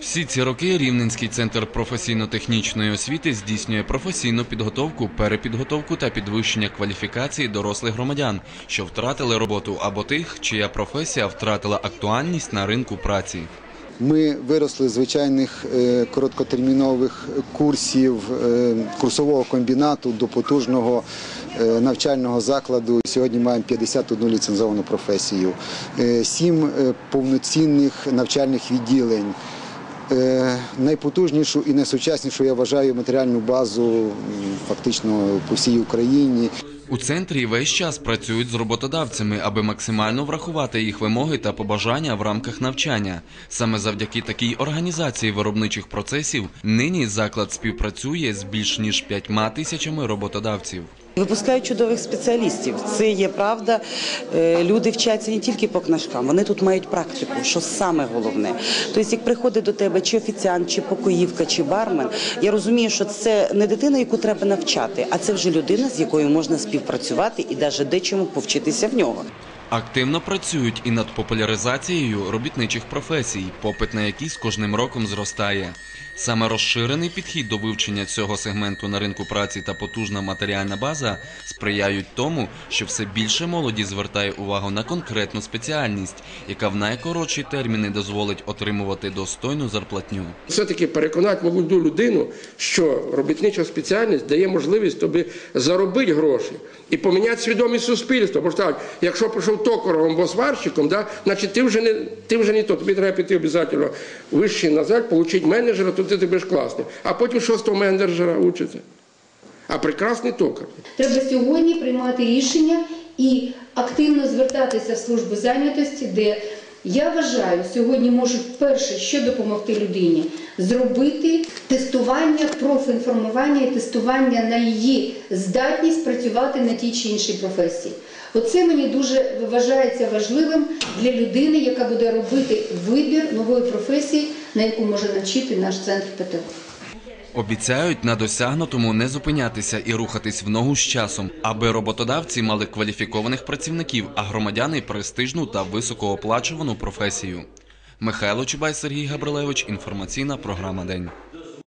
Всі ці роки Рівненський центр професійно-технічної освіти здійснює професійну підготовку, перепідготовку та підвищення кваліфікації дорослих громадян, що втратили роботу або тих, чия професія втратила актуальність на ринку праці. Ми виросли з звичайних е, короткотермінових курсів е, курсового комбінату до потужного е, навчального закладу. Сьогодні маємо 51 ліцензовану професію, сім повноцінних навчальних відділень. Е, Найпотужнішу і найсучаснішу я вважаю матеріальну базу фактично по всій Україні. У центрі весь час працюють з роботодавцями, аби максимально врахувати їх вимоги та побажання в рамках навчання. Саме завдяки такій організації виробничих процесів нині заклад співпрацює з більш ніж п'ятьма тисячами роботодавців. Випускають чудових спеціалістів. Це є правда. Е, Люди вчаться не тільки по книжкам, вони тут мають практику, що саме головне. Тобто, як приходить до тебе чи офіціант, чи покоївка, чи бармен, я розумію, що це не дитина, яку треба навчати, а це вже людина, з якою можна співпрацювати і навіть дечому повчитися в нього. Активно працюють і над популяризацією робітничих професій, попит на які з кожним роком зростає. Саме розширений підхід до вивчення цього сегменту на ринку праці та потужна матеріальна база сприяють тому, що все більше молоді звертає увагу на конкретну спеціальність, яка в найкоротші терміни дозволить отримувати достойну зарплатню. Все-таки переконати молоду людину, що робітнича спеціальність дає можливість тобі заробити гроші і поміняти свідомість суспільства. Бо ж так, якщо пішов або сварщиком, да, значить ти вже не ти вже не то. Тобі треба піти обов'язково вищий назад, отримати менеджера, то ти будеш класний. А потім шостого менеджера учиться. А прекрасний токар. Треба сьогодні приймати рішення і активно звертатися в службу зайнятості, де я вважаю, сьогодні можуть перше, що допомогти людині, зробити тестування, профінформування і тестування на її здатність працювати на тій чи іншій професії. Оце мені дуже вважається важливим для людини, яка буде робити вибір нової професії, на яку може навчити наш центр ПТО. Обіцяють на досягнутому не зупинятися і рухатись в ногу з часом, аби роботодавці мали кваліфікованих працівників, а громадяни престижну та високооплачувану професію. Михайло Чубай, Сергій Габрилевич. Інформаційна програма День.